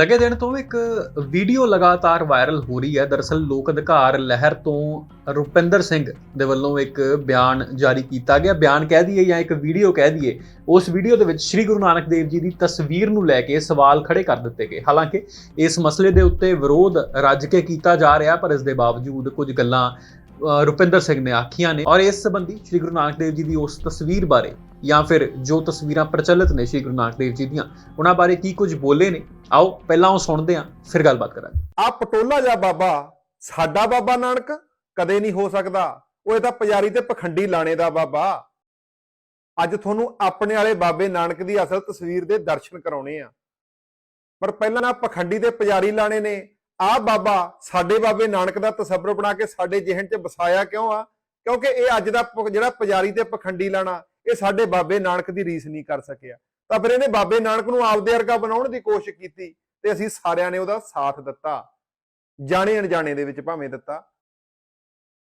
ਲੱਗੇ ਦਿਨ ਤੋਂ ਇੱਕ ਵੀਡੀਓ ਲਗਾਤਾਰ ਵਾਇਰਲ ਹੋ ਰਹੀ ਹੈ। ਦਰਅਸਲ ਲੋਕ ਅਧਿਕਾਰ ਲਹਿਰ ਤੋਂ ਰੁਪਿੰਦਰ ਸਿੰਘ ਦੇ ਵੱਲੋਂ ਇੱਕ ਬਿਆਨ ਜਾਰੀ ਕੀਤਾ ਗਿਆ। ਬਿਆਨ ਕਹਿ ਦਈਏ ਜਾਂ ਇੱਕ ਵੀਡੀਓ ਕਹਿ ਦਈਏ, ਉਸ ਵੀਡੀਓ ਦੇ ਵਿੱਚ ਸ੍ਰੀ ਗੁਰੂ ਨਾਨਕ ਦੇਵ ਜੀ ਦੀ ਤਸਵੀਰ ਨੂੰ ਲੈ ਕੇ ਸਵਾਲ ਖੜੇ ਕਰ ਦਿੱਤੇ ਗਏ। ਹਾਲਾਂਕਿ ਇਸ ਮਸਲੇ ਦੇ ਉੱਤੇ ਵਿਰੋਧ ਰੱਜ ਕੇ ਕੀਤਾ ਜਾ ਰਿਹਾ, ਪਰ ਇਸ ਦੇ ਬਾਵਜੂਦ ਕੁਝ ਗੱਲਾਂ ਰੁਪਿੰਦਰ ਸਿੰਘ ਨੇ ਆਖੀਆਂ ਨੇ। ਔਰ ਇਸ ਸੰਬੰਧੀ ਸ੍ਰੀ ਗੁਰੂ ਨਾਨਕ ਦੇਵ ਜੀ ਦੀ ਉਸ ਤਸਵੀਰ ਬਾਰੇ ਜਾਂ ਫਿਰ ਜੋ ਤਸਵੀਰਾਂ ਪ੍ਰਚਲਿਤ ਨੇ ਸ੍ਰੀ ਗੁਰੂ ਨਾਨਕ ਦੇਵ ਜੀ ਦੀਆਂ, ਉਹਨਾਂ ਬਾਰੇ ਕੀ ਕੁਝ ਬੋਲੇ ਨੇ? ਆਓ, ਪਹਿਲਾਂ ਉਹ ਸੁਣਦੇ ਹਾਂ, ਫਿਰ ਗੱਲਬਾਤ ਕਰਾਂਗੇ। ਆ ਪਟੋਲਾ ਜਾਂ ਬਾਬਾ, ਸਾਡਾ ਬਾਬਾ ਨਾਨਕ ਕਦੇ ਨਹੀਂ ਹੋ ਸਕਦਾ। ਉਹ ਇਹ ਤਾਂ ਪੁਜਾਰੀ ਤੇ ਪਖੰਡੀ ਲਾਣੇ ਦਾ ਬਾਬਾ। ਅੱਜ ਤੁਹਾਨੂੰ ਆਪਣੇ ਵਾਲੇ ਬਾਬੇ ਨਾਨਕ ਦੀ ਅਸਲ ਤਸਵੀਰ ਦੇ ਦਰਸ਼ਨ ਕਰਾਉਣੇ ਆ। ਪਰ ਪਹਿਲਾਂ ਨਾ ਪਖੰਡੀ ਤੇ ਪੁਜਾਰੀ ਲਾਣੇ ਨੇ। ਆ ਬਾਬਾ, ਸਾਡੇ ਬਾਬੇ ਨਾਨਕ ਦਾ ਤਸੱਵਰ ਬਣਾ ਕੇ ਸਾਡੇ ਜਿਹਨ 'ਚ ਵਸਾਇਆ ਕਿਉਂ ਆ? ਕਿਉਂਕਿ ਇਹ ਅੱਜ ਦਾ ਜਿਹੜਾ ਪੁਜਾਰੀ ਤੇ ਪਖੰਡੀ ਲਾਣਾ, ਇਹ ਸਾਡੇ ਬਾਬੇ ਨਾਨਕ ਦੀ ਰੀਸ ਨਹੀਂ ਕਰ ਸਕਿਆ। ਤਾਂ ਫਿਰ ਇਹਨੇ ਬਾਬੇ ਨਾਨਕ ਨੂੰ ਆਪਦੇ ਵਰਗਾ ਬਣਾਉਣ ਦੀ ਕੋਸ਼ਿਸ਼ ਕੀਤੀ ਤੇ ਅਸੀਂ ਸਾਰਿਆਂ ਨੇ ਉਹਦਾ ਸਾਥ ਦਿੱਤਾ। ਜਾਣੇ ਅਣਜਾਣੇ ਦੇ ਵਿੱਚ ਭਾਵੇਂ ਦਿੱਤਾ।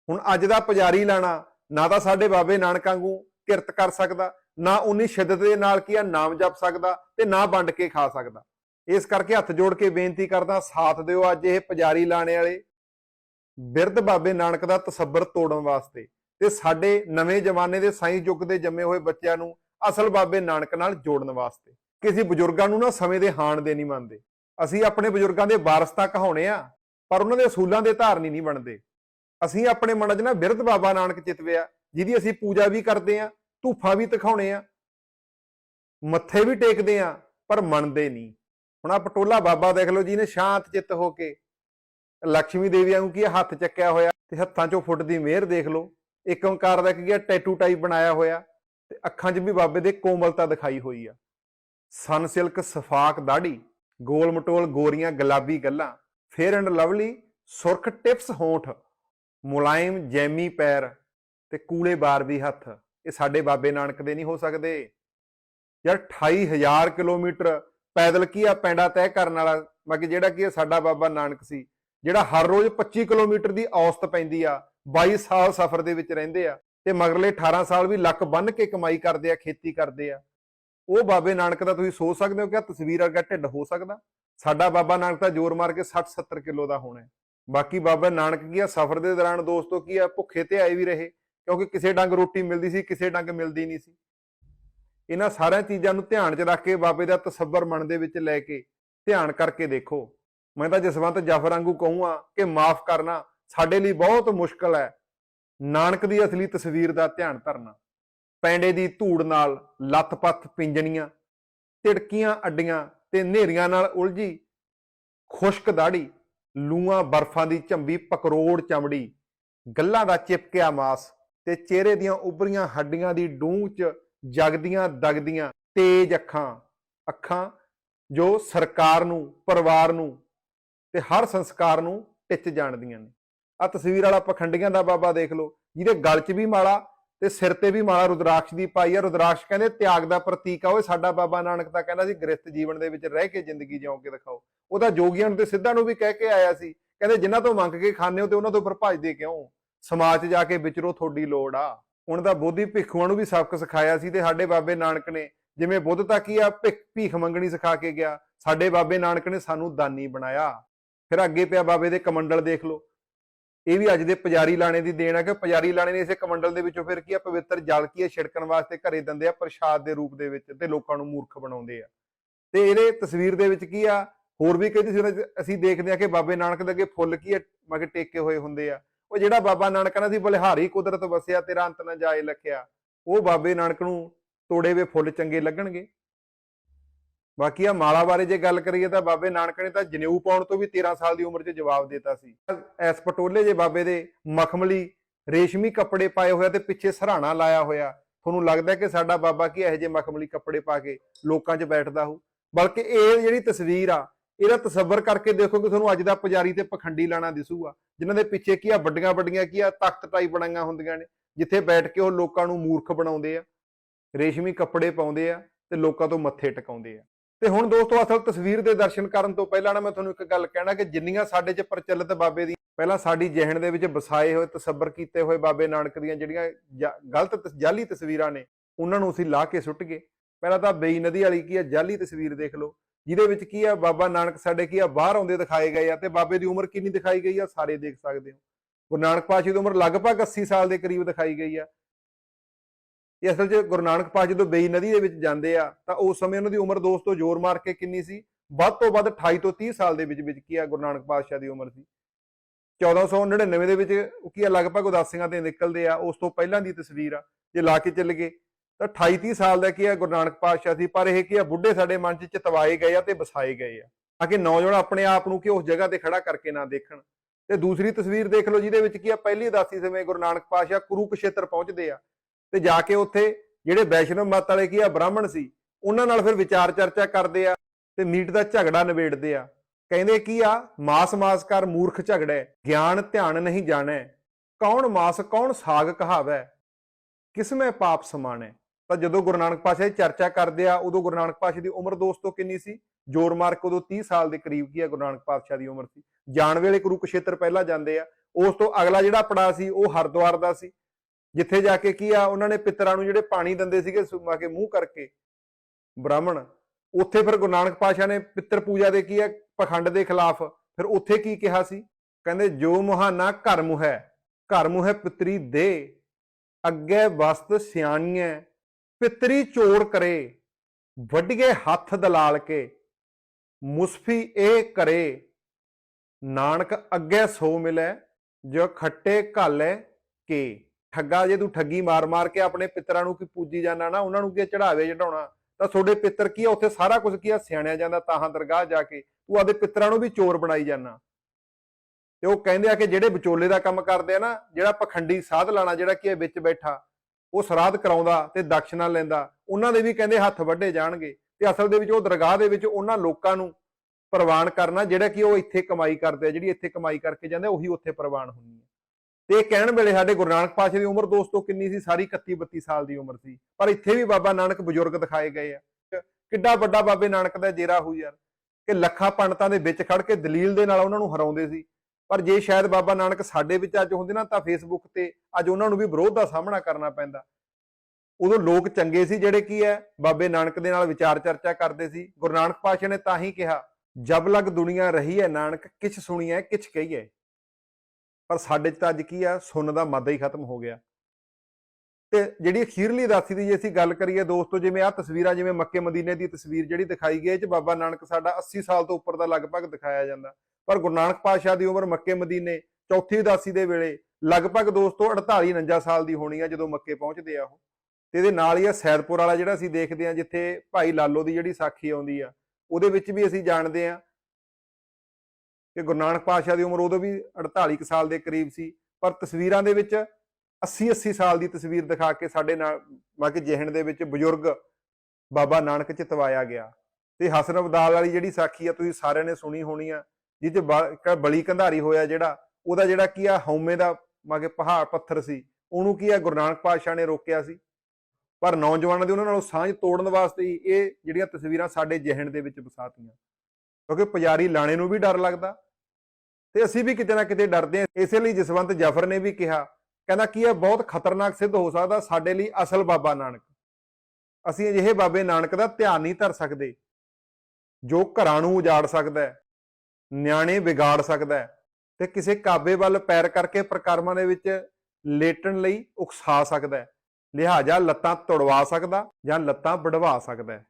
ਹੁਣ ਅੱਜ ਦਾ ਪੁਜਾਰੀ ਲਾਣਾ, ਨਾ ਤਾਂ ਸਾਡੇ ਬਾਬੇ ਨਾਨਕ ਵਾਂਗੂ ਕਿਰਤ ਕਰ ਸਕਦਾ, ਨਾ ਉਨੀ ਸ਼ਿੱਦਤ ਦੇ ਨਾਲ ਕੀ ਆ, ਨਾਮ ਜਪ ਸਕਦਾ ਤੇ ਨਾ ਵੰਡ ਕੇ ਖਾ ਸਕਦਾ। ਇਸ ਕਰਕੇ ਹੱਥ ਜੋੜ ਕੇ ਬੇਨਤੀ ਕਰਦਾ, ਸਾਥ ਦਿਓ ਅੱਜ ਇਹ ਪੁਜਾਰੀ ਲਾਣੇ ਵਾਲੇ। ਬਿਰਧ ਬਾਬੇ ਨਾਨਕ ਦਾ ਤਸੱਬਰ ਤੋੜਨ ਵਾਸਤੇ ਤੇ ਸਾਡੇ ਨਵੇਂ ਜ਼ਮਾਨੇ ਦੇ ਸਾਈਂ ਯੁੱਗ ਦੇ ਜੰਮੇ ਹੋਏ ਬੱਚਿਆਂ ਨੂੰ ਅਸਲ ਬਾਬੇ ਨਾਨਕ ਨਾਲ ਜੋੜਨ ਵਾਸਤੇ। ਕਿਸੇ ਬਜ਼ੁਰਗਾਂ ਨੂੰ ਨਾ ਸਮੇਂ ਦੇ ਹਾਣ ਦੇ ਨਹੀਂ ਮੰਨਦੇ। ਅਸੀਂ ਆਪਣੇ ਬਜ਼ੁਰਗਾਂ ਦੇ ਵਾਰਸ ਤਾਂ ਕਹਾਉਣੇ ਆ, ਪਰ ਉਹਨਾਂ ਦੇ ਅਸੂਲਾਂ ਦੇ ਧਾਰਨੀ ਨਹੀਂ ਬਣਦੇ। ਅਸੀਂ ਆਪਣੇ ਮਨ 'ਚ ਨਾ ਬਿਰਧ ਬਾਬਾ ਨਾਨਕ ਚਿਤਵਿਆ ਜਿਹਦੀ ਅਸੀਂ ਪੂਜਾ ਵੀ ਕਰਦੇ ਆ, ਧੂਫਾਂ ਵੀ ਦਿਖਾਉਣੇ ਆ, ਮੱਥੇ ਵੀ ਟੇਕਦੇ ਆ, ਪਰ ਮੰਨਦੇ ਨਹੀਂ। ਹੁਣ ਆ ਪਟੋਲਾ ਬਾਬਾ ਦੇਖ ਲਓ ਜਿਹਨੇ ਸ਼ਾਂਤ ਚਿੱਤ ਹੋ ਕੇ ਲక్ష్ਮੀ ਦੇਵੀ ਵਾਂਗੂ ਕੀ ਆ, ਹੱਥ ਚੱਕਿਆ ਹੋਇਆ ਤੇ ਹੱਥਾਂ 'ਚੋਂ ਫੁੱਟ ਦੀ ਮਿਹਰ ਦੇਖ ਲਓ। ਇੱਕ ਓੰਕਾਰ ਦਾ ਕੀ ਟੈਟੂ ਟਾਈਪ ਬਣਾਇਆ ਹੋਇਆ ਤੇ ਅੱਖਾਂ 'ਚ ਵੀ ਬਾਬੇ ਦੇ ਕੋਮਲਤਾ ਦਿਖਾਈ ਹੋਈ ਆ। ਸਨ ਸਿਲਕ ਸਫਾਕ ਦਾੜੀ ਗੋਲ ਮਟੋਲ ਗੋਰੀਆਂ ਗੁਲਾਬੀ ਗੱਲਾਂ ਫੇਅਰ ਐਂਡ ਲਵਲੀ ਸੁਰਖ ਟਿਪਸ ਹੋਂਠ ਮੁਲਾਇਮ ਜੈਮੀ ਪੈਰ ਤੇ ਕੂਲੇ ਬਾਰ ਵੀ ਹੱਥ। ਇਹ ਸਾਡੇ ਬਾਬੇ ਨਾਨਕ ਦੇ ਨਹੀਂ ਹੋ ਸਕਦੇ। ਯਾਰ 28000 ਕਿਲੋਮੀਟਰ ਪੈਦਲ ਕੀ ਆ, ਪੈਂਡਾ ਤੈਅ ਕਰਨ ਵਾਲਾ, ਬਾਕੀ ਜਿਹੜਾ ਕੀ ਆ, ਸਾਡਾ ਬਾਬਾ ਨਾਨਕ ਸੀ, ਜਿਹੜਾ ਹਰ ਰੋਜ਼ 25 ਕਿਲੋਮੀਟਰ ਦੀ ਔਸਤ ਪੈਂਦੀ ਆ 22 ਸਾਲ ਸਫ਼ਰ ਦੇ ਵਿੱਚ ਰਹਿੰਦੇ ਆ, ਤੇ ਮਗਰਲੇ 18 ਸਾਲ ਵੀ ਲੱਕ ਬੰਨ ਕੇ ਕਮਾਈ ਕਰਦੇ ਆ, ਖੇਤੀ ਕਰਦੇ ਆ। ਉਹ ਬਾਬੇ ਨਾਨਕ ਦਾ ਤੁਸੀਂ ਸੋਚ ਸਕਦੇ ਹੋ ਕਿ ਤਸਵੀਰ ਵਰਗਾ ਢਿੱਡ ਹੋ ਸਕਦਾ? ਸਾਡਾ ਬਾਬਾ ਨਾਨਕ ਤਾਂ ਜ਼ੋਰ ਮਾਰ ਕੇ 60 70 ਕਿਲੋ ਦਾ ਹੋਣਾ ਬਾਕੀ ਬਾਬਾ ਨਾਨਕ ਕੀ ਆ, ਸਫ਼ਰ ਦੇ ਦੌਰਾਨ ਦੋਸਤੋ ਕੀ ਆ, ਭੁੱਖੇ ਤੇ ਆਏ ਵੀ ਰਹੇ, ਕਿਉਂਕਿ ਕਿਸੇ ਡੰਗ ਰੋਟੀ ਮਿਲਦੀ ਸੀ, ਕਿਸੇ ਡੰਗ ਮਿਲਦੀ ਨਹੀਂ ਸੀ। ਇਹਨਾਂ ਸਾਰੀਆਂ ਚੀਜ਼ਾਂ ਨੂੰ ਧਿਆਨ 'ਚ ਰੱਖ ਕੇ ਬਾਬੇ ਦਾ ਤਸੱਬਰ ਮਨ ਦੇ ਵਿੱਚ ਲੈ ਕੇ ਧਿਆਨ ਕਰਕੇ ਦੇਖੋ। ਮੈਂ ਤਾਂ ਜਸਵੰਤ ਜਾਫਰ ਵਾਂਗੂ ਕਹੂੰਗਾ ਕਿ ਮਾਫ ਕਰਨਾ ਸਾਡੇ ਲਈ ਬਹੁਤ ਮੁਸ਼ਕਲ ਹੈ। ਨਾਨਕ ਦੀ ਅਸਲੀ ਤਸਵੀਰ ਦਾ ਧਿਆਨ ਧਰਨਾ, ਪੈਂਡੇ ਦੀ ਧੂੜ ਨਾਲ ਲੱਤ-ਪੱਥ ਪਿੰਜਣੀਆਂ, ਤਿੜਕੀਆਂ ਅੱਡੀਆਂ ਤੇ ਨੇਰੀਆਂ ਨਾਲ ਉਲਝੀ ਖੁਸ਼ਕ ਦਾੜੀ ਲੂਆਂ ਬਰਫਾਂ ਦੀ ਝੰਬੀ ਪਕਰੋੜ ਚਮੜੀ, ਗੱਲਾਂ ਦਾ ਚਿਪਕਿਆ ਮਾਸ ਤੇ ਚਿਹਰੇ ਦੀਆਂ ਉਭਰੀਆਂ ਹੱਡੀਆਂ ਦੀ ਡੂੰ ਚ ਜਗਦੀਆਂ ਦਗਦੀਆਂ ਤੇਜ ਅੱਖਾਂ ਅੱਖਾਂ ਜੋ ਸਰਕਾਰ ਨੂੰ, ਪਰਿਵਾਰ ਨੂੰ ਤੇ ਹਰ ਸੰਸਕਾਰ ਨੂੰ ਟਿੱਚ ਜਾਣਦੀਆਂ ਨੇ। ਆ ਤਸਵੀਰ ਵਾਲਾ ਪਖੰਡੀਆਂ ਦਾ ਬਾਬਾ ਦੇਖ ਲਓ, ਜਿਹਦੇ ਗਲ 'ਚ ਵੀ ਮਾਲਾ ਤੇ ਸਿਰ ਤੇ ਵੀ ਮਾਲਾ ਰੁਦਰਾਕਸ਼ ਦੀ ਪਾਈ ਆ। ਰੁਦਰਾਕਸ਼ ਕਹਿੰਦੇ ਤਿਆਗ ਦਾ ਪ੍ਰਤੀਕ ਆ, ਉਹ ਸਾਡਾ ਬਾਬਾ ਨਾਨਕ ਤਾਂ ਕਹਿੰਦਾ ਸੀ ਗ੍ਰਸਤ ਜੀਵਨ ਦੇ ਵਿੱਚ ਰਹਿ ਕੇ ਜ਼ਿੰਦਗੀ ਜਿਉਂ ਕੇ ਦਿਖਾਓ। ਉਹ ਤਾਂ ਜੋਗੀਆਂ ਨੂੰ ਤੇ ਸਿੱਧਾਂ ਨੂੰ ਵੀ ਕਹਿ ਕੇ ਆਇਆ ਸੀ, ਕਹਿੰਦੇ ਜਿਨ੍ਹਾਂ ਤੋਂ ਮੰਗ ਕੇ ਖਾਣੇ ਹੋ ਤੇ ਉਹਨਾਂ ਤੋਂ ਫਿਰ ਭੱਜਦੇ ਕਿਉਂ? ਸਮਾਜ 'ਚ ਜਾ ਕੇ ਵਿਚਰੋ ਤੁਹਾਡੀ ਲੋੜ ਆ। ਉਹਨਾਂ ਦਾ ਬੋਧੀ ਭਿੱਖੂਆਂ ਨੂੰ ਵੀ ਸਬਕ ਸਿਖਾਇਆ ਸੀ ਤੇ ਸਾਡੇ ਬਾਬੇ ਨਾਨਕ ਨੇ। ਜਿਵੇਂ ਬੁੱਧ ਤਾਂ ਕੀ ਆ ਭਿੱਖ, ਭੀਖ ਮੰਗਣੀ ਸਿਖਾ ਕੇ ਗਿਆ, ਸਾਡੇ ਬਾਬੇ ਨਾਨਕ ਨੇ ਸਾਨੂੰ ਦਾਨੀ ਬਣਾਇਆ। ਫਿਰ ਅੱਗੇ ਪਿਆ ਬਾਬੇ ਦੇ ਕਮੰਡਲ ਦੇਖ ਲਓ। ਇਹ ਵੀ ਅੱਜ ਦੇ ਪੁਜਾਰੀ ਲਾਣੇ ਦੀ ਦੇਣ ਆ ਕਿ ਪੁਜਾਰੀ ਲਾਣੇ ਨੇ ਇਸੇ ਕਮੰਡਲ ਦੇ ਵਿੱਚੋਂ ਫਿਰ ਕੀ ਆ, ਪਵਿੱਤਰ ਜਲ ਕੀ ਆ ਛਿੜਕਣ ਵਾਸਤੇ ਘਰੇ ਦਿੰਦੇ ਆ ਪ੍ਰਸ਼ਾਦ ਦੇ ਰੂਪ ਦੇ ਵਿੱਚ ਤੇ ਲੋਕਾਂ ਨੂੰ ਮੂਰਖ ਬਣਾਉਂਦੇ ਆ। ਤੇ ਇਹਦੇ ਤਸਵੀਰ ਦੇ ਵਿੱਚ ਕੀ ਆ, ਹੋਰ ਵੀ ਕਈ ਤਸਵੀਰਾਂ ਅਸੀਂ ਦੇਖਦੇ ਆ ਕਿ ਬਾਬੇ ਨਾਨਕ ਦੇ ਅੱਗੇ ਫੁੱਲ ਕੀ ਆ ਮਗੇ ਟੇਕੇ ਹੋਏ ਹੁੰਦੇ ਆ। ਉਹ ਜਿਹੜਾ ਬਾਬਾ ਨਾਨਕ ਕਹਿੰਦਾ ਸੀ ਬਲਿਹਾਰੀ ਕੁਦਰਤ ਵਸਿਆ, ਤੇਰਾ ਅੰਤ ਨਾ ਜਾਏ ਲਖਿਆ। ਉਹ ਬਾਬੇ ਨਾਨਕ ਨੂੰ ਤੋੜੇ ਵੇ ਫੁੱਲ ਚੰਗੇ ਲੱਗਣਗੇ। ਬਾਕੀ ਆ ਮਾਲਾ ਬਾਰੇ ਜੇ ਗੱਲ ਕਰੀਏ ਤਾਂ ਬਾਬੇ ਨਾਨਕ ਨੇ ਤਾਂ ਜਨੇਊ ਪਾਉਣ ਤੋਂ ਵੀ 13 ਸਾਲ ਦੀ ਉਮਰ 'ਚ ਜਵਾਬ ਦਿੱਤਾ ਸੀ। ਐਸ ਪਟੋਲੇ ਜੇ ਬਾਬੇ ਦੇ ਮਖਮਲੀ ਰੇਸ਼ਮੀ ਕੱਪੜੇ ਪਾਏ ਹੋਇਆ ਤੇ ਪਿੱਛੇ ਸਰਾਣਾ ਲਾਇਆ ਹੋਇਆ। ਤੁਹਾਨੂੰ ਲੱਗਦਾ ਕਿ ਸਾਡਾ ਬਾਬਾ ਕੀ ਇਹੋ ਜਿਹੇ ਮਖਮਲੀ ਕੱਪੜੇ ਪਾ ਕੇ ਲੋਕਾਂ 'ਚ ਬੈਠਦਾ ਹੋ ਬਲਕਿ ਇਹ ਜਿਹੜੀ ਤਸਵੀਰ ਆ ਇਹਦਾ ਤਸੱਵਰ ਕਰਕੇ ਦੇਖੋ ਕਿ ਤੁਹਾਨੂੰ ਅੱਜ ਦਾ ਪੁਜਾਰੀ ਤੇ ਪਖੰਡੀ ਲਾਣਾ ਦਿਸੂਗਾ। ਜਿਨ੍ਹਾਂ ਦੇ ਪਿੱਛੇ ਕੀ ਆ, ਵੱਡੀਆਂ ਵੱਡੀਆਂ ਕੀ ਆ, ਤਖਤ ਟਾਈਪ ਬਣਾਈਆਂ ਹੁੰਦੀਆਂ ਨੇ, ਜਿੱਥੇ ਬੈਠ ਕੇ ਉਹ ਲੋਕਾਂ ਨੂੰ ਮੂਰਖ ਬਣਾਉਂਦੇ ਆ, ਰੇਸ਼ਮੀ ਕੱਪੜੇ ਪਾਉਂਦੇ ਆ ਤੇ ਲੋਕਾਂ ਤੋਂ ਮੱਥੇ ਟਿਕਾਉਂਦੇ ਆ। ਤੇ ਹੁਣ ਦੋਸਤੋ, ਅਸਲ ਤਸਵੀਰ ਦੇ ਦਰਸ਼ਨ ਕਰਨ ਤੋਂ ਪਹਿਲਾਂ ਨਾ ਮੈਂ ਤੁਹਾਨੂੰ ਇੱਕ ਗੱਲ ਕਹਿਣਾ ਕਿ ਜਿੰਨੀਆਂ ਸਾਡੇ 'ਚ ਪ੍ਰਚਲਿਤ ਬਾਬੇ ਦੀ ਪਹਿਲਾਂ ਸਾਡੀ ਜਿਹਣ ਦੇ ਵਿੱਚ ਵਸਾਏ ਹੋਏ, ਤਸੱਬਰ ਕੀਤੇ ਹੋਏ ਬਾਬੇ ਨਾਨਕ ਦੀਆਂ ਜਿਹੜੀਆਂ ਜਾ- ਗਲਤ ਜਾਲੀ ਤਸਵੀਰਾਂ ਨੇ, ਉਹਨਾਂ ਨੂੰ ਅਸੀਂ ਲਾ ਕੇ ਸੁੱਟ ਗਏ। ਪਹਿਲਾਂ ਤਾਂ ਬੇਈ ਨਦੀ ਵਾਲੀ ਕੀ ਹੈ ਜਾਲੀ ਤਸਵੀਰ ਦੇਖ ਲਓ। ਜਿਹਦੇ ਵਿੱਚ ਕੀ ਆ, ਬਾਬਾ ਨਾਨਕ ਸਾਡੇ ਕੀ ਆ, ਬਾਹਰ ਆਉਂਦੇ ਦਿਖਾਏ ਗਏ ਆ ਤੇ ਬਾਬੇ ਦੀ ਉਮਰ ਕਿੰਨੀ ਦਿਖਾਈ ਗਈ ਆ, ਸਾਰੇ ਦੇਖ ਸਕਦੇ ਹੋ। ਗੁਰੂ ਨਾਨਕ ਪਾਤਸ਼ਾਹ ਦੀ ਉਮਰ ਲਗਭਗ 80 ਸਾਲ ਦੇ ਕਰੀਬ ਦਿਖਾਈ ਗਈ ਆ। ਇਹ ਅਸਲ 'ਚ ਗੁਰੂ ਨਾਨਕ ਪਾਤਸ਼ਾਹ ਜਦੋਂ ਬੇਈ ਨਦੀ ਦੇ ਵਿੱਚ ਜਾਂਦੇ ਆ, ਤਾਂ ਉਸ ਸਮੇਂ ਉਹਨਾਂ ਦੀ ਉਮਰ ਦੋਸਤੋ ਜ਼ੋਰ ਮਾਰ ਕੇ ਕਿੰਨੀ ਸੀ? ਵੱਧ ਤੋਂ ਵੱਧ 28 ਤੋਂ 30 ਸਾਲ ਦੇ ਵਿੱਚ ਵਿੱਚ ਕੀ ਆ, ਗੁਰੂ ਨਾਨਕ ਪਾਤਸ਼ਾਹ ਦੀ ਉਮਰ ਸੀ। 1499 ਦੇ ਵਿੱਚ ਕੀ ਆ, ਲਗਭਗ ਉਦਾਸੀਆਂ ਤੇ ਨਿਕਲਦੇ ਆ, ਉਸ ਤੋਂ ਪਹਿਲਾਂ ਦੀ ਤਸਵੀਰ ਆ, ਜੇ ਲਾ ਕੇ ਚੱਲ ਗਏ ਤਾਂ 28 30 ਸਾਲ ਦਾ ਕੀ ਆ, ਗੁਰੂ ਨਾਨਕ ਪਾਤਸ਼ਾਹ ਸੀ, ਪਰ ਇਹ ਕੀ ਆ, ਬੁੱਢੇ ਸਾਡੇ ਮਨ 'ਚ ਚਿਤਵਾਏ ਗਏ ਆ ਤੇ ਵਸਾਏ ਗਏ ਆ। ਤਾਂ ਕਿ ਨੌਜਵਾਨ ਆਪਣੇ ਆਪ ਨੂੰ ਕਿ ਉਸ ਜਗ੍ਹਾ ਤੇ ਖੜਾ ਕਰਕੇ ਨਾ ਦੇਖਣ। ਤੇ ਦੂਸਰੀ ਤਸਵੀਰ ਦੇਖ ਲਓ, ਜਿਹਦੇ ਵਿੱਚ ਕੀ ਆ, ਪਹਿਲੀ ਉਦਾਸੀ ਸਮੇਂ ਗੁਰੂ ਨਾਨਕ ਪਾਤਸ਼ਾਹ ਕੁਰੂਕਸ਼ੇਤਰ ਪਹੁੰਚਦੇ ਆ। ਤੇ ਜਾ ਕੇ ਉੱਥੇ ਜਿਹੜੇ ਵੈਸ਼ਨਵ ਮਤ ਵਾਲੇ ਕੀ ਆ, ਬ੍ਰਾਹਮਣ ਸੀ, ਉਹਨਾਂ ਨਾਲ ਫਿਰ ਵਿਚਾਰ ਚਰਚਾ ਕਰਦੇ ਆ ਤੇ ਮੀਟ ਦਾ ਝਗੜਾ ਨਿਬੇੜਦੇ ਆ। ਕਹਿੰਦੇ ਕੀ ਆ, ਮਾਸ ਮਾਸ ਕਰ ਮੂਰਖ ਝਗੜੈ, ਗਿਆਨ ਧਿਆਨ ਨਹੀਂ ਜਾਣੈ। ਕੌਣ ਮਾਸ, ਕੌਣ ਸਾਗ ਕਹਾਵੈ? ਕਿਸਮੈ ਪਾਪ ਸਮਾਣੈ? ਤਾਂ ਜਦੋਂ ਗੁਰੂ ਨਾਨਕ ਪਾਤਸ਼ਾਹ ਦੀ ਚਰਚਾ ਕਰਦੇ ਆ, ਉਦੋਂ ਗੁਰੂ ਨਾਨਕ ਪਾਤਸ਼ਾਹ ਦੀ ਉਮਰ ਦੋਸਤੋ ਕਿੰਨੀ ਸੀ? ਜੋਰ ਮਾਰ ਕੇ ਉਦੋਂ 30 ਸਾਲ ਦੇ ਕਰੀਬ ਕੀ ਆ ਗੁਰੂ ਨਾਨਕ ਪਾਤਸ਼ਾਹ ਦੀ ਉਮਰ ਸੀ। ਜਾਣ ਵੇਲੇ ਕੁਰੂਕਸ਼ੇਤਰ ਪਹਿਲਾਂ ਜਾਂਦੇ ਆ, ਉਸ ਤੋਂ ਅਗਲਾ ਜਿਹੜਾ ਪੜਾ ਸੀ, ਉਹ ਹਰਿਦੁਆਰ ਦਾ ਸੀ। ਜਿੱਥੇ ਜਾ ਕੇ ਕੀ ਆ, ਉਹਨਾਂ ਨੇ ਪਿੱਤਰਾਂ ਨੂੰ ਜਿਹੜੇ ਪਾਣੀ ਦਿੰਦੇ ਸੀਗੇ ਸੁਮਾ ਕੇ ਮੂੰਹ ਕਰਕੇ ਬ੍ਰਾਹਮਣ, ਉੱਥੇ ਫਿਰ ਗੁਰੂ ਨਾਨਕ ਪਾਤਸ਼ਾਹ ਨੇ ਪਿੱਤਰ ਪੂਜਾ ਦੇ ਕੀ ਆ, ਪਖੰਡ ਦੇ ਖਿਲਾਫ ਫਿਰ ਉੱਥੇ ਕੀ ਕਿਹਾ ਸੀ? ਕਹਿੰਦੇ, ਜੋ ਮੁਹਾਨਾ ਘਰ ਮੁਹੈ ਘਰ ਮੁਹੈ ਪਿਤਰੀ ਦੇ, ਅੱਗੇ ਵਸਤ ਸਿਆਣੀਐ ਪਿਤਰੀ ਚੋਰ ਕਰੇ ਵੱਡੀਏ ਹੱਥ ਦਲਾਲ ਕੇ, ਮੁਸਫੀ ਇਹ ਕਰੇ, ਨਾਨਕ ਅੱਗੇ ਸੋ ਮਿਲੈ, ਜੋ ਖੱਟੇ ਘਾਲੇ ਕੇ। ਠੱਗਾ ਜੇ ਤੂੰ ਠੱਗੀ ਮਾਰ ਮਾਰ ਕੇ ਆਪਣੇ ਪਿੱਤਰਾਂ ਨੂੰ ਕੀ ਪੂਜੀ ਜਾਣਾ ਨਾ, ਉਹਨਾਂ ਨੂੰ ਕੀ ਚੜਾਵੇ ਚੜਾਉਣਾ? ਤਾਂ ਤੁਹਾਡੇ ਪਿੱਤਰ ਕੀ ਆ? ਉੱਥੇ ਸਾਰਾ ਕੁਝ ਕੀ ਆ? ਸਿਆਣਿਆ ਜਾਂਦਾ ਤਾਹਾਂ ਦਰਗਾਹ ਜਾ ਕੇ। ਤੂੰ ਆਪਦੇ ਪਿੱਤਰਾਂ ਨੂੰ ਵੀ ਚੋਰ ਬਣਾਈ ਜਾਣਾ ਤੇ ਉਹ ਕਹਿੰਦੇ ਆ ਕਿ ਜਿਹੜੇ ਵਿਚੋਲੇ ਦਾ ਕੰਮ ਕਰਦੇ ਆ ਨਾ, ਜਿਹੜਾ ਪਖੰਡੀ ਸਾਧ ਲਾਣਾ, ਜਿਹੜਾ ਕੀ ਹੈ ਵਿੱਚ ਬੈਠਾ। ਉਹ ਸਰਾਧ ਕਰਾਉਂਦਾ ਤੇ ਦਕਸ਼ਨਾ ਲੈਂਦਾ, ਉਹਨਾਂ ਦੇ ਵੀ ਕਹਿੰਦੇ ਹੱਥ ਵੱਡੇ ਜਾਣਗੇ ਤੇ ਅਸਲ ਦੇ ਵਿੱਚ ਉਹ ਦਰਗਾਹ ਦੇ ਵਿੱਚ ਉਹਨਾਂ ਲੋਕਾਂ ਨੂੰ ਪ੍ਰਵਾਨ ਕਰਨਾ, ਜਿਹੜਾ ਕਿ ਉਹ ਇੱਥੇ ਕਮਾਈ ਕਰਦੇ ਆ, ਜਿਹੜੀ ਇੱਥੇ ਕਮਾਈ ਕਰਕੇ ਜਾਂਦੇ ਉਹੀ ਉੱਥੇ ਪ੍ਰਵਾਨ ਹੁੰਦੀ ਹੈ ਤੇ ਕਹਿਣ ਵੇਲੇ ਸਾਡੇ ਗੁਰੂ ਨਾਨਕ ਪਾਤਸ਼ਾਹ ਦੀ ਉਮਰ ਦੋਸਤੋ ਕਿੰਨੀ ਸੀ? ਸਾਰੀ 31 32 ਸਾਲ ਦੀ ਉਮਰ ਸੀ। ਪਰ ਇੱਥੇ ਵੀ ਬਾਬਾ ਨਾਨਕ ਬਜ਼ੁਰਗ ਦਿਖਾਏ ਗਏ ਆ। ਕਿੱਡਾ ਵੱਡਾ ਬਾਬੇ ਨਾਨਕ ਦਾ ਜੇਰਾ ਹੋਈ ਯਾਰ। ਕਿ ਲੱਖਾਂ ਪੰਡਤਾਂ ਦੇ ਵਿੱਚ ਖੜ ਕੇ ਦਲੀਲ ਦੇ ਨਾਲ ਉਹਨਾਂ ਨੂੰ ਹਰਾਉਂਦੇ ਸੀ। ਪਰ ਜੇ ਸ਼ਾਇਦ ਬਾਬਾ ਨਾਨਕ ਸਾਡੇ ਵਿੱਚ ਅੱਜ ਹੁੰਦੇ ਨਾ ਤਾਂ ਫੇਸਬੁੱਕ ਤੇ ਅੱਜ ਉਹਨਾਂ ਨੂੰ ਵੀ ਵਿਰੋਧ ਦਾ ਸਾਹਮਣਾ ਕਰਨਾ ਪੈਂਦਾ। ਉਦੋਂ ਲੋਕ ਚੰਗੇ ਸੀ ਜਿਹੜੇ ਕੀ ਹੈ, ਬਾਬੇ ਨਾਨਕ ਦੇ ਨਾਲ ਵਿਚਾਰ ਚਰਚਾ ਕਰਦੇ ਸੀ। ਗੁਰੂ ਨਾਨਕ ਪਾਤਸ਼ਾਹ ਨੇ ਤਾਂ ਹੀ ਕਿਹਾ, ਜਬ ਲਗ ਦੁਨੀਆ ਰਹੀ ਹੈ ਨਾਨਕ, ਕਿਛ ਸੁਣੀਐ, ਕਿਛ ਕਹੀਐ। ਪਰ ਸਾਡੇ ਚ ਤਾਂ ਅੱਜ ਕੀ ਆ ਸੁਣਨ ਦਾ ਮਾਦਾ ਹੀ ਖਤਮ ਹੋ ਗਿਆ। ਤੇ ਜਿਹੜੀ ਅਖੀਰਲੀ ਦਾਸੀ ਦੀ ਜੇ ਅਸੀਂ ਗੱਲ ਕਰੀਏ ਦੋਸਤੋ, ਜਿਵੇਂ ਆ ਤਸਵੀਰਾਂ, ਜਿਵੇਂ ਮੱਕੇ ਮਦੀਨੇ ਦੀ ਤਸਵੀਰ ਜਿਹੜੀ ਦਿਖਾਈ ਗਈ ਇਹ ਚ ਬਾਬਾ ਨਾਨਕ ਸਾਡਾ 80 ਸਾਲ ਤੋਂ ਉੱਪਰ ਦਾ ਲਗਭਗ ਦਿਖਾਇਆ ਜਾਂਦਾ। ਪਰ ਗੁਰੂ ਨਾਨਕ ਪਾਤਸ਼ਾਹ ਦੀ ਉਮਰ ਮੱਕੇ ਮਦੀਨੇ, ਚੌਥੀ ਉਦਾਸੀ ਦੇ ਵੇਲੇ ਲਗਭਗ ਦੋਸਤੋ 48 49 ਸਾਲ ਦੀ ਹੋਣੀ ਆ ਜਦੋਂ ਮੱਕੇ ਪਹੁੰਚਦੇ ਆ ਉਹ। ਤੇ ਇਹਦੇ ਨਾਲ ਹੀ ਆ ਸੈਦਪੁਰ ਵਾਲਾ ਜਿਹੜਾ ਅਸੀਂ ਦੇਖਦੇ ਆ, ਜਿੱਥੇ ਭਾਈ ਲਾਲੋ ਦੀ ਜਿਹੜੀ ਸਾਖੀ ਆਉਂਦੀ ਆ, ਉਹਦੇ ਵਿੱਚ ਵੀ ਅਸੀਂ ਜਾਣਦੇ ਆ ਕਿ ਗੁਰੂ ਨਾਨਕ ਪਾਤਸ਼ਾਹ ਦੀ ਉਮਰ ਉਦੋਂ ਵੀ 48 ਕੁ ਸਾਲ ਦੇ ਕਰੀਬ ਸੀ। ਪਰ ਤਸਵੀਰਾਂ ਦੇ ਵਿੱਚ 80 80 ਸਾਲ ਦੀ ਤਸਵੀਰ ਦਿਖਾ ਕੇ ਸਾਡੇ ਨਾਲ ਮਾ ਕਿ ਜਿਹਣ ਦੇ ਵਿੱਚ ਬਜ਼ੁਰਗ ਬਾਬਾ ਨਾਨਕ ਚਿਤਵਾਇਆ ਗਿਆ। ਤੇ ਹਸਨ ਅਬਦਾਲ ਵਾਲੀ ਜਿਹੜੀ ਸਾਖੀ ਆ ਤੁਸੀਂ ਸਾਰਿਆਂ ਨੇ ਸੁਣੀ ਹੋਣੀ ਆ, ਜਿਹ ਬਲੀ ਕੰਧਾਰੀ ਹੋਇਆ ਜਿਹੜਾ, ਉਹਦਾ ਜਿਹੜਾ ਕੀ ਆ, ਹਉਮੈ ਦਾ ਮਾ ਕਿ ਪਹਾੜ ਪੱਥਰ ਸੀ, ਉਹਨੂੰ ਕੀ ਆ, ਗੁਰੂ ਨਾਨਕ ਪਾਤਸ਼ਾਹ ਨੇ ਰੋਕਿਆ ਸੀ। ਪਰ ਨੌਜਵਾਨਾਂ ਦੀ ਉਹਨਾਂ ਨਾਲ ਸਾਂਝ ਤੋੜਨ ਵਾਸਤੇ ਹੀ ਇਹ ਜਿਹੜੀਆਂ ਤਸਵੀਰਾਂ ਸਾਡੇ ਜਿਹਣ ਦੇ ਵਿੱਚ ਵਸਾਤੀਆਂ। ਕਿਉਂਕਿ ਪੁਜਾਰੀ ਲਾਣੇ ਨੂੰ ਵੀ ਡਰ ਲੱਗਦਾ, ਤੇ ਅਸੀਂ ਵੀ ਕਿਤੇ ਨਾ ਕਿਤੇ ਡਰਦੇ ਹਾਂ ਇਸੇ ਲਈ ਜਸਵੰਤ ਜਾਫਰ ਨੇ ਵੀ ਕਿਹਾ ਕਹਿੰਦਾ ਕੀ ਹੈ ਬਹੁਤ ਖਤਰਨਾਕ ਸਿੱਧ ਹੋ ਸਕਦਾ ਸਾਡੇ ਲਈ ਅਸਲ ਬਾਬਾ ਨਾਨਕ। ਅਸੀਂ ਅਜਿਹੇ ਬਾਬੇ ਨਾਨਕ ਦਾ ਧਿਆਨ ਨਹੀਂ ਧਰ ਸਕਦੇ, ਜੋ ਘਰਾਂ ਨੂੰ ਉਜਾੜ ਸਕਦਾ ਹੈ, ਨਿਆਣੇ ਵਿਗਾੜ ਸਕਦਾ ਹੈ ਤੇ ਕਿਸੇ ਕਾਬੇ ਵੱਲ ਪੈਰ ਕਰਕੇ ਪ੍ਰਕਰਮਾਂ ਦੇ ਵਿੱਚ ਲੇਟਣ ਲਈ ਉਕਸਾ ਸਕਦਾ ਹੈ, ਲਿਹਾਜ਼ਾ ਲੱਤਾਂ ਤੁੜਵਾ ਸਕਦਾ ਜਾਂ ਲੱਤਾਂ ਵਡਵਾ ਸਕਦਾ ਹੈ।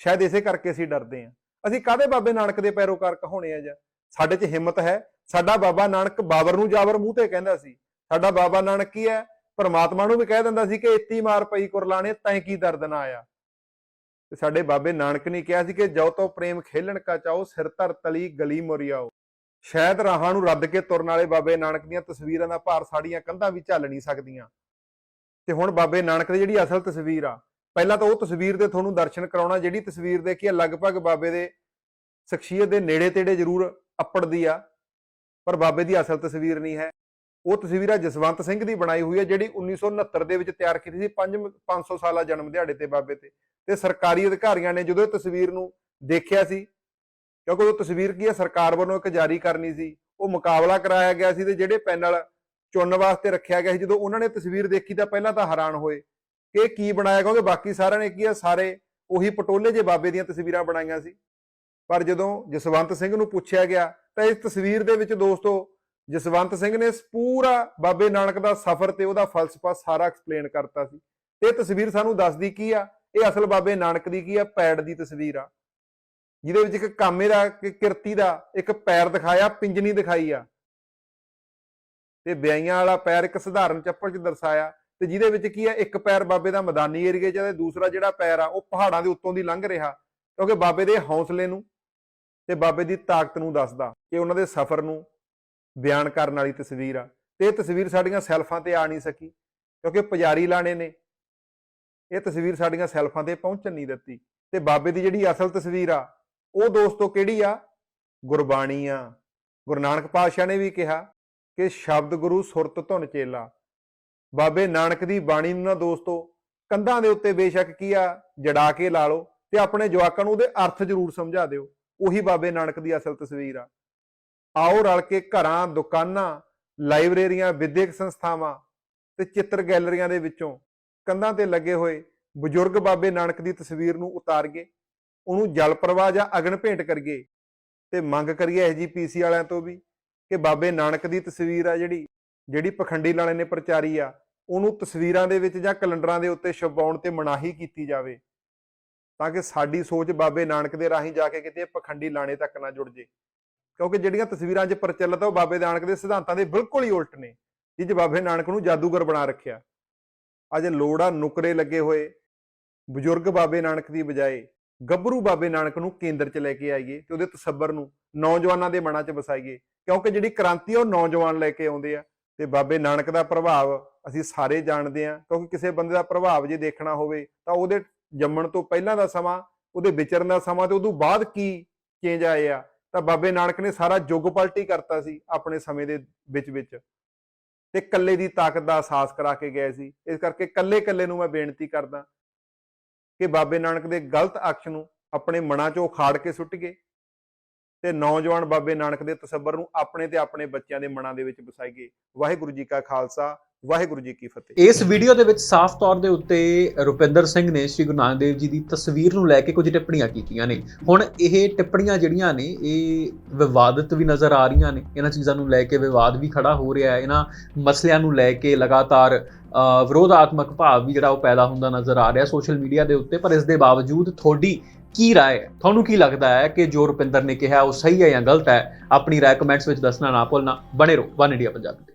ਸ਼ਾਇਦ ਇਸੇ ਕਰਕੇ ਅਸੀਂ ਡਰਦੇ ਹਾਂ। ਅਸੀਂ ਕਾਦੇ ਬਾਬੇ ਨਾਨਕ ਦੇ ਪੈਰੋਕਾਰ ਕਹਾਉਣੇ ਆ ਜਾਂ? ਸਾਡੇ 'ਚ ਹਿੰਮਤ ਹੈ, ਸਾਡਾ ਬਾਬਾ ਨਾਨਕ ਬਾਬਰ ਨੂੰ ਜਾਬਰ ਮੂੰਹ ਤੇ ਕਹਿੰਦਾ ਸੀ ਸਾਡਾ ਬਾਬਾ ਨਾਨਕ ਕੀ ਹੈ? ਪਰਮਾਤਮਾ ਨੂੰ ਵੀ ਕਹਿ ਦਿੰਦਾ ਸੀ ਕਿ ਇੱਤੀ ਮਾਰ ਪਈ ਕੁਰਲਾਣੇ, ਤੈਂ ਕੀ ਦਰਦ ਨਾ ਆਇਆ। ਤੇ ਸਾਡੇ ਬਾਬੇ ਨਾਨਕ ਨੇ ਕਿਹਾ ਸੀ ਕਿ ਜੋ ਤੋ ਪ੍ਰੇਮ ਖੇਲਣ ਕਾ ਚਾਓ ਸਿਰ ਧਰ ਤਲੀ, ਗਲੀ ਮੁਰਿਆਓ ਸ਼ਾਇਦ ਰਾਹਾਂ ਨੂੰ ਰੱਦ ਕੇ ਤੁਰਨ ਵਾਲੇ ਬਾਬੇ ਨਾਨਕ ਦੀਆਂ ਤਸਵੀਰਾਂ ਦਾ ਭਾਰ ਸਾਡੀਆਂ ਕੰਧਾਂ ਵੀ ਝੱਲ ਨਹੀਂ ਸਕਦੀਆਂ। ਤੇ ਹੁਣ ਬਾਬੇ ਨਾਨਕ ਦੀ ਜਿਹੜੀ ਅਸਲ ਤਸਵੀਰ ਆ, ਪਹਿਲਾਂ ਤਾਂ ਉਹ ਤਸਵੀਰ ਦੇ ਤੁਹਾਨੂੰ ਦਰਸ਼ਨ ਕਰਾਉਣਾ, ਜਿਹੜੀ ਤਸਵੀਰ ਦੇ ਕੀ ਆ, ਲਗਭਗ ਬਾਬੇ ਦੇ ਸ਼ਖਸੀਅਤ ਦੇ ਨੇੜੇ ਤੇੜੇ ਜ਼ਰੂਰ ਅੱਪੜਦੀ ਆ, ਪਰ ਬਾਬੇ ਦੀ ਅਸਲ ਤਸਵੀਰ ਨਹੀਂ ਹੈ। ਉਹ ਤਸਵੀਰਾਂ ਜਸਵੰਤ ਸਿੰਘ ਦੀ ਬਣਾਈ ਹੋਈ ਹੈ, ਜਿਹੜੀ 1969 ਦੇ ਵਿੱਚ ਤਿਆਰ ਕੀਤੀ ਸੀ 5 500 ਸਾਲਾ ਜਨਮ ਦਿਹਾੜੇ ਤੇ ਬਾਬੇ ਤੇ। ਤੇ ਸਰਕਾਰੀ ਅਧਿਕਾਰੀਆਂ ਨੇ ਜਦੋਂ ਇਹ ਤਸਵੀਰ ਨੂੰ ਦੇਖਿਆ ਸੀ, ਕਿਉਂਕਿ ਉਹ ਤਸਵੀਰ ਕੀ ਹੈ, ਸਰਕਾਰ ਵੱਲੋਂ ਇੱਕ ਜਾਰੀ ਕਰਨੀ ਸੀ, ਉਹ ਮੁਕਾਬਲਾ ਕਰਾਇਆ ਗਿਆ ਸੀ ਤੇ ਜਿਹੜੇ ਪੈਨਲ ਚੁਣਨ ਵਾਸਤੇ ਰੱਖਿਆ ਗਿਆ ਸੀ, ਜਦੋਂ ਉਹਨਾਂ ਨੇ ਤਸਵੀਰ ਦੇਖੀ ਤਾਂ ਪਹਿਲਾਂ ਤਾਂ ਹੈਰਾਨ ਹੋਏ ਕਿ ਕੀ ਬਣਾਇਆ, ਕਿਉਂਕਿ ਬਾਕੀ ਸਾਰਿਆਂ ਨੇ ਕੀ ਆ ਸਾਰੇ ਉਹੀ ਪਟੋਲੇ ਜੇ ਬਾਬੇ ਦੀਆਂ ਤਸਵੀਰਾਂ ਬਣਾਈਆਂ ਸੀ। ਪਰ ਜਦੋਂ ਜਸਵੰਤ ਸਿੰਘ ਨੂੰ ਪੁੱਛਿਆ ਗਿਆ, ਤਾਂ ਇਸ ਤਸਵੀਰ ਦੇ ਵਿੱਚ ਦੋਸਤੋ ਜਸਵੰਤ ਸਿੰਘ ਨੇ ਪੂਰਾ ਬਾਬੇ ਨਾਨਕ ਦਾ ਸਫ਼ਰ ਤੇ ਉਹਦਾ ਫਲਸਫਾ ਸਾਰਾ ਐਕਸਪਲੇਨ ਕਰਤਾ ਸੀ। ਤੇ ਇਹ ਤਸਵੀਰ ਸਾਨੂੰ ਦੱਸਦੀ ਕੀ ਆ? ਇਹ ਅਸਲ ਬਾਬੇ ਨਾਨਕ ਦੀ ਕੀ ਆ? ਪੈੜ ਦੀ ਤਸਵੀਰ ਆ। ਜਿਹਦੇ ਵਿੱਚ ਇੱਕ ਕਾਮੇ ਦਾ, ਇੱਕ ਕਿਰਤੀ ਦਾ, ਇੱਕ ਪੈਰ ਦਿਖਾਇਆ, ਪਿੰਜਣੀ ਦਿਖਾਈ ਆ। ਤੇ ਵਿਆਈਆਂ ਵਾਲਾ ਪੈਰ ਇੱਕ ਸਧਾਰਨ ਚੱਪਲ 'ਚ ਦਰਸਾਇਆ। ਤੇ ਜਿਹਦੇ ਵਿੱਚ ਕੀ ਆ? ਇੱਕ ਪੈਰ ਬਾਬੇ ਦਾ ਮੈਦਾਨੀ ਏਰੀਏ 'ਚ ਤੇ ਦੂਸਰਾ ਜਿਹੜਾ ਪੈਰ ਆ, ਉਹ ਪਹਾੜਾਂ ਦੇ ਉੱਤੋਂ ਦੀ ਲੰਘ ਰਿਹਾ। ਕਿਉਂਕਿ ਬਾਬੇ ਦੇ ਹੌਸਲੇ ਨੂੰ ਤੇ ਬਾਬੇ ਦੀ ਤਾਕਤ ਨੂੰ ਦੱਸਦਾ ਕਿ ਉਹਨਾਂ ਦੇ ਸਫ਼ਰ ਨੂੰ ਬਿਆਨ ਕਰਨ ਵਾਲੀ ਤਸਵੀਰ ਆ। ਤੇ ਇਹ ਤਸਵੀਰ ਸਾਡੀਆਂ ਸੈਲਫਾਂ ਤੇ ਆ ਨਹੀਂ ਸਕੀ, ਕਿਉਂਕਿ ਪੁਜਾਰੀ ਲਾਣੇ ਨੇ। ਇਹ ਤਸਵੀਰ ਸਾਡੀਆਂ ਸੈਲਫਾਂ ਤੇ ਪਹੁੰਚਣ ਨਹੀਂ ਦਿੱਤੀ। ਤੇ ਬਾਬੇ ਦੀ ਜਿਹੜੀ ਅਸਲ ਤਸਵੀਰ ਆ, ਉਹ ਦੋਸਤੋ ਕਿਹੜੀ ਆ? ਗੁਰਬਾਣੀ ਆ। ਗੁਰੂ ਨਾਨਕ ਪਾਤਸ਼ਾਹ ਨੇ ਵੀ ਕਿਹਾ ਕਿ ਸ਼ਬਦ ਗੁਰੂ ਸੁਰਤ ਧੁਨ ਚੇਲਾ। ਬਾਬੇ ਨਾਨਕ ਦੀ ਬਾਣੀ ਨੂੰ ਨਾ ਦੋਸਤੋ, ਕੰਧਾਂ ਦੇ ਉੱਤੇ ਬੇਸ਼ੱਕ ਕੀ ਆ? ਜੜਾ ਕੇ ਲਾ ਲਓ ਤੇ ਆਪਣੇ ਜਵਾਕਾਂ ਨੂੰ ਉਹਦੇ ਅਰਥ ਜ਼ਰੂਰ ਸਮਝਾ ਦਿਓ। ਉਹੀ ਬਾਬੇ ਨਾਨਕ ਦੀ ਅਸਲ ਤਸਵੀਰ ਆ। ਆਓ ਰਲ ਕੇ ਘਰਾਂ, ਦੁਕਾਨਾਂ, ਲਾਇਬ੍ਰੇਰੀਆਂ, ਵਿਦਿਅਕ ਸੰਸਥਾਵਾਂ ਤੇ ਚਿੱਤਰ ਗੈਲਰੀਆਂ ਦੇ ਵਿੱਚੋਂ ਕੰਧਾਂ ਤੇ ਲੱਗੇ ਹੋਏ ਬਜ਼ੁਰਗ ਬਾਬੇ ਨਾਨਕ ਦੀ ਤਸਵੀਰ ਨੂੰ ਉਤਾਰੀਏ, ਉਹਨੂੰ ਜਲ ਪ੍ਰਵਾਹ ਜਾਂ ਅਗਨ ਭੇਂਟ ਕਰੀਏ ਤੇ ਮੰਗ ਕਰੀਏ ਐਜੀਪੀਸੀ ਵਾਲਿਆਂ ਤੋਂ ਵੀ ਕਿ ਬਾਬੇ ਨਾਨਕ ਦੀ ਤਸਵੀਰ ਆ ਜਿਹੜੀ ਜਿਹੜੀ ਪਖੰਡੀ ਲਾਣੇ ਨੇ ਪ੍ਰਚਾਰੀ ਆ, ਉਹਨੂੰ ਤਸਵੀਰਾਂ ਦੇ ਵਿੱਚ ਜਾਂ ਕੈਲੰਡਰਾਂ ਦੇ ਉੱਤੇ ਛਪਾਉਣ ਤੇ ਮਨਾਹੀ ਕੀਤੀ ਜਾਵੇ ਤਾਂ ਕਿ ਸਾਡੀ ਸੋਚ ਬਾਬੇ ਨਾਨਕ ਦੇ ਰਾਹੀਂ ਜਾ ਕੇ ਕਿਤੇ ਪਖੰਡੀ ਲਾਣੇ ਤੱਕ ਨਾ ਜੁੜ ਜੇ। ਕਿਉਂਕਿ ਜਿਹੜੀਆਂ ਤਸਵੀਰਾਂ 'ਚ ਪ੍ਰਚਲਿਤ ਆ, ਉਹ ਬਾਬੇ ਨਾਨਕ ਦੇ ਸਿਧਾਂਤਾਂ ਦੇ ਬਿਲਕੁਲ ਹੀ ਉਲਟ ਨੇ। ਜਿਹ 'ਚ ਬਾਬੇ ਨਾਨਕ ਨੂੰ ਜਾਦੂਗਰ ਬਣਾ ਰੱਖਿਆ, ਅੱਜ ਲੋੜਾ ਨੁਕਰੇ ਲੱਗੇ ਹੋਏ, ਬਜ਼ੁਰਗ ਬਾਬੇ ਨਾਨਕ ਦੀ ਬਜਾਏ ਗੱਭਰੂ ਬਾਬੇ ਨਾਨਕ ਨੂੰ ਕੇਂਦਰ 'ਚ ਲੈ ਕੇ ਆਈਏ ਤੇ ਉਹਦੇ ਤਸੱਬਰ ਨੂੰ ਨੌਜਵਾਨਾਂ ਦੇ ਮਨਾਂ 'ਚ ਵਸਾਈਏ, ਕਿਉਂਕਿ ਜਿਹੜੀ ਕ੍ਰਾਂਤੀ ਆ, ਉਹ ਨੌਜਵਾਨ ਲੈ ਕੇ ਆਉਂਦੇ ਆ। ਤੇ ਬਾਬੇ ਨਾਨਕ ਦਾ ਪ੍ਰਭਾਵ ਅਸੀਂ ਸਾਰੇ ਜਾਣਦੇ ਆ, ਕਿਉਂਕਿ ਕਿਸੇ ਬੰਦੇ ਦਾ ਪ੍ਰਭਾਵ ਜੇ ਦੇਖਣਾ ਹੋਵੇ, ਤਾਂ ਉਹਦੇ ਜੰਮਣ ਤੋਂ ਪਹਿਲਾਂ ਦਾ ਸਮਾਂ, ਉਹਦੇ ਵਿਚਰਨ ਦਾ ਸਮਾਂ ਤੇ ਉਦੋਂ ਬਾਅਦ ਕੀ ਚੇਂਜ ਆਏ ਆ। ਤਾਂ ਬਾਬੇ ਨਾਨਕ ਨੇ ਸਾਰਾ ਯੁੱਗ ਪਲਟੀ ਕਰਤਾ ਸੀ ਆਪਣੇ ਸਮੇਂ ਦੇ ਵਿੱਚ ਵਿੱਚ। ਤੇ ਕੱਲੇ ਦੀ ਤਾਕਤ ਦਾ ਅਹਿਸਾਸ ਕਰਾ ਕੇ ਗਏ ਸੀ। ਇਸ ਕਰਕੇ ਕੱਲੇ ਕੱਲੇ ਨੂੰ ਮੈਂ ਬੇਨਤੀ ਕਰਦਾ ਕਿ ਬਾਬੇ ਨਾਨਕ ਦੇ ਗਲਤ ਅਕਸ਼ ਨੂੰ ਆਪਣੇ ਮਨਾਂ 'ਚੋਂ ਉਖਾੜ ਕੇ ਸੁੱਟ ਗਏ। ਤੇ ਨੌਜਵਾਨ ਬਾਬੇ ਨਾਨਕ ਦੇ ਤਸੱਬਰ ਨੂੰ ਆਪਣੇ ਤੇ ਆਪਣੇ ਬੱਚਿਆਂ ਦੇ ਮਨਾਂ ਦੇ ਵਿੱਚ ਵਸਾਈਏ ਵਾਹਿਗੁਰੂ ਜੀ ਕਾ ਖਾਲਸਾ ਵਾਹਿਗੁਰੂ ਜੀ ਕੀ ਫਤਿਹ। ਇਸ ਵੀਡੀਓ ਦੇ ਵਿੱਚ ਸਾਫ਼ ਤੌਰ ਦੇ ਉੱਤੇ ਰੁਪਿੰਦਰ ਸਿੰਘ ਨੇ ਸ੍ਰੀ ਗੁਰੂ ਨਾਨਕ ਦੇਵ ਜੀ ਦੀ ਤਸਵੀਰ ਨੂੰ ਲੈ ਕੇ ਕੁਝ ਟਿੱਪਣੀਆਂ ਕੀਤੀਆਂ ਨੇ। ਹੁਣ ਇਹ ਟਿੱਪਣੀਆਂ ਜਿਹੜੀਆਂ ਨੇ ਇਹ ਵਿਵਾਦਤ ਵੀ ਨਜ਼ਰ ਆ ਰਹੀਆਂ ਨੇ। ਇਹਨਾਂ ਚੀਜ਼ਾਂ ਨੂੰ ਲੈ ਕੇ ਵਿਵਾਦ ਵੀ ਖੜਾ ਹੋ ਰਿਹਾ ਹੈ। ਇਹਨਾਂ ਮਸਲਿਆਂ ਨੂੰ ਲੈ ਕੇ ਲਗਾਤਾਰ ਅ, ਵਿਰੋਧਾਤਮਕ ਭਾਵ ਵੀ ਜਿਹੜਾ ਉਹ ਪੈਦਾ ਹੁੰਦਾ ਨਜ਼ਰ ਆ ਰਿਹਾ ਸੋਸ਼ਲ ਮੀਡੀਆ ਦੇ ਉੱਤੇ। ਪਰ ਇਸ ਦੇ ਬਾਵਜੂਦ ਤੁਹਾਡੀ ਕੀ ਰਾਏ ਹੈ? ਤੁਹਾਨੂੰ ਕੀ ਲੱਗਦਾ ਹੈ ਕਿ ਜੋ ਰੁਪਿੰਦਰ ਨੇ ਕਿਹਾ ਉਹ ਸਹੀ ਹੈ ਜਾਂ ਗਲਤ ਹੈ? ਆਪਣੀ ਰਾਏ ਕਮੈਂਟਸ ਵਿੱਚ ਦੱਸਣਾ ਨਾ ਭੁੱਲਣਾ। ਬਣੇ ਰਹੋ, ਵਨ ਇੰਡੀਆ ਪੰਜਾਬੀ ਤੇ